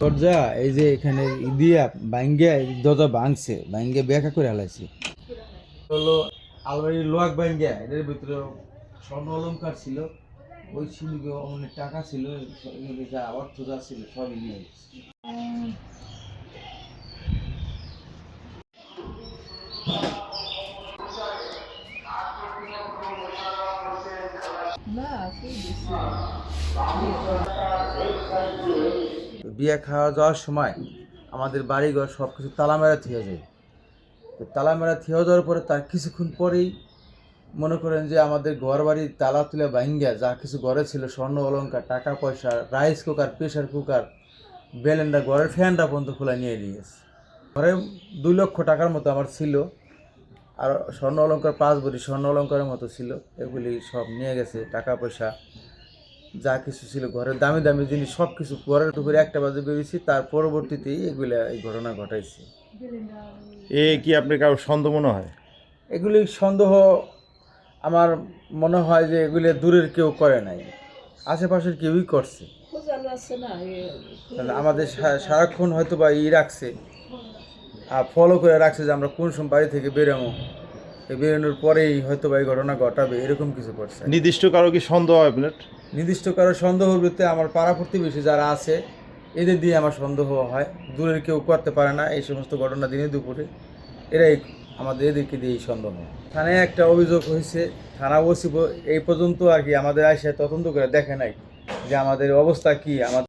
দরজা, এই যে এখানে দিয়া ভাঙ্গে দরজা ভাঙছে ভাঙ্গে বেকা করে হালাইছে। হলো আলমারি লোয়াক ভাঙ্গে এর ভিতরে স্বর্ণ অলঙ্কার ছিল, ওই ছিলকে অনেক টাকা ছিল যা অর্থ যা ছিল, সবই নিয়ে গেছে বিয়ে খাওয়া যাওয়ার সময় আমাদের বাড়িঘর সব কিছু তালা মেরা থিয়ে যায়। তো তালা মেরা থিয়ে যাওয়ার পরে তার কিছুক্ষণ পরেই মনে করেন যে আমাদের ঘর বাড়ির তালা তুলে ভাঙ্গা যা কিছু ঘরে ছিল, স্বর্ণ অলঙ্কার টাকা পয়সা, rice cooker pressure cooker, blender, ঘরের ফ্যানটা পর্যন্ত খোলা নিয়ে নিয়ে গেছে। ঘরে দুই লক্ষ টাকার মতো আমার ছিল। আর স্বর্ণ অলঙ্কার পাঁচ ভরি স্বর্ণ অলঙ্কারের মতো ছিল। এগুলি সব নিয়ে গেছে টাকা পয়সা যা কিছু ছিল ঘরের দামি দামি জিনিস সব কিছু ঘরের দুপুরে একটা বাজে বেরিয়েছি তার পরবর্তীতেই এগুলা এই ঘটনা ঘটাইছে। এ কি আপনার কারও সন্দেহ মনে হয়? এগুলি সন্দেহ আমার মনে হয় যে এগুলি দূরের কেউ করে নাই। আশেপাশের কেউই করছে। আমাদের সারাক্ষণ হয়তো বা ই রাখছে। ফলো করে রাখছে যে আমরা কোন সময় বাড়ি থেকে বেরোবো। বেরোনোর পরেই হয়তো বা এই ঘটনা ঘটাবে এরকম কিছু করছে। নির্দিষ্ট কারও কি সন্দেহ হয় আপনার নির্দিষ্ট কারও সন্দেহ বলতে আমার পাড়া প্রতিবেশী যারা আছে এদের দিয়ে আমার সন্দেহ হয়। দূরের কেউ করতে পারে না এই সমস্ত ঘটনা দিনে দুপুরে। এরাই আমাদের এদেরকে দিয়ে এই সন্দেহ থানায় একটা অভিযোগ হয়েছে থানা ওসি এই পর্যন্ত আর কি আমাদের আইসা তদন্ত করে দেখে নাই যে আমাদের অবস্থা কি আমাদের